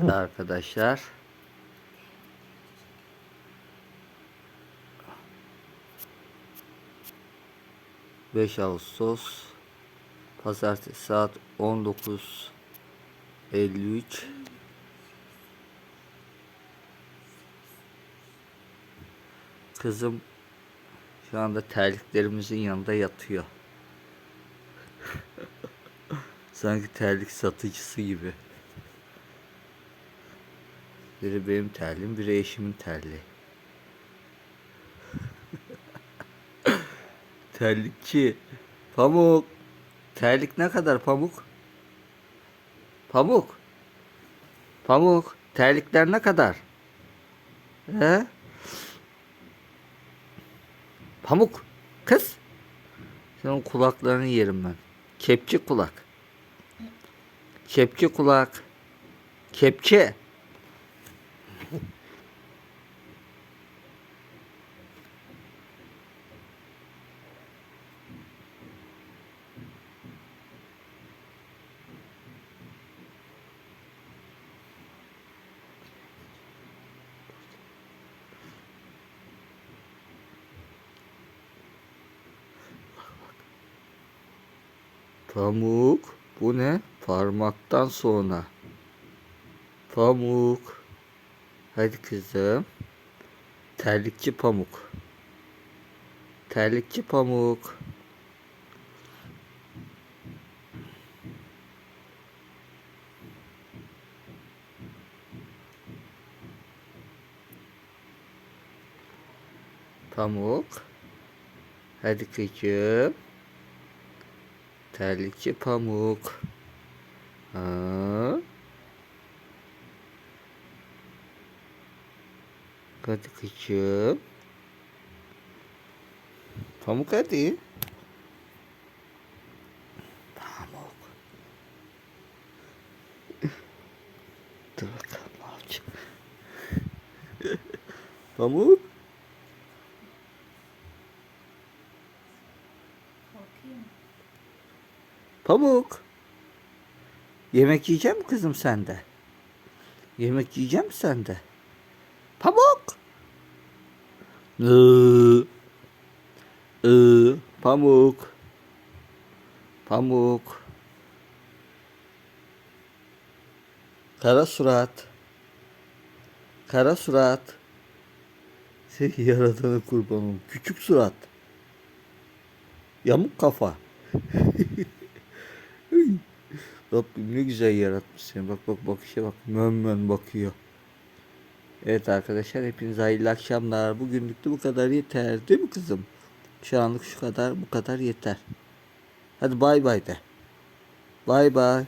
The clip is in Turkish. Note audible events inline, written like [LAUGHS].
Evet arkadaşlar. Beş Ağustos Pazartesi saat 19.53 Kızım şu anda terliklerimizin yanında yatıyor. [LAUGHS] Sanki terlik satıcısı gibi. Biri benim terliğim, biri eşimin terliği. [LAUGHS] Terlikçi. Pamuk. Terlik ne kadar pamuk? Pamuk. Pamuk. Terlikler ne kadar? He? Pamuk. Kız. Senin kulaklarını yerim ben. Kepçe kulak. Kepçe kulak. Kepçe. Pamuk. Bu ne? Parmaktan sonra. Pamuk. Hadi kızım. Terlikçi pamuk. Terlikçi pamuk. Pamuk. Hadi kızım. Terlikçi pamuk. Ha? Hadi kızım. Pamuk hadi. Pamuk. Dur bakalım. [LAUGHS] Pamuk. Pamuk. Yemek yiyecek mi kızım sen de? Yemek yiyecek misin sen de? Pamuk. Iı. Iı. Pamuk. Pamuk. Kara surat. Kara surat. Seni [LAUGHS] yaradana kurban olun. Küçük surat. Yamuk kafa. [LAUGHS] Rabbim ne güzel yaratmış seni. Bak bak bakışa bak. Mön mön bakıyor. Evet arkadaşlar hepinize hayırlı akşamlar. Bugünlük de bu kadar yeter. Değil mi kızım? Şu anlık şu kadar bu kadar yeter. Hadi bay bay de. Bay bay.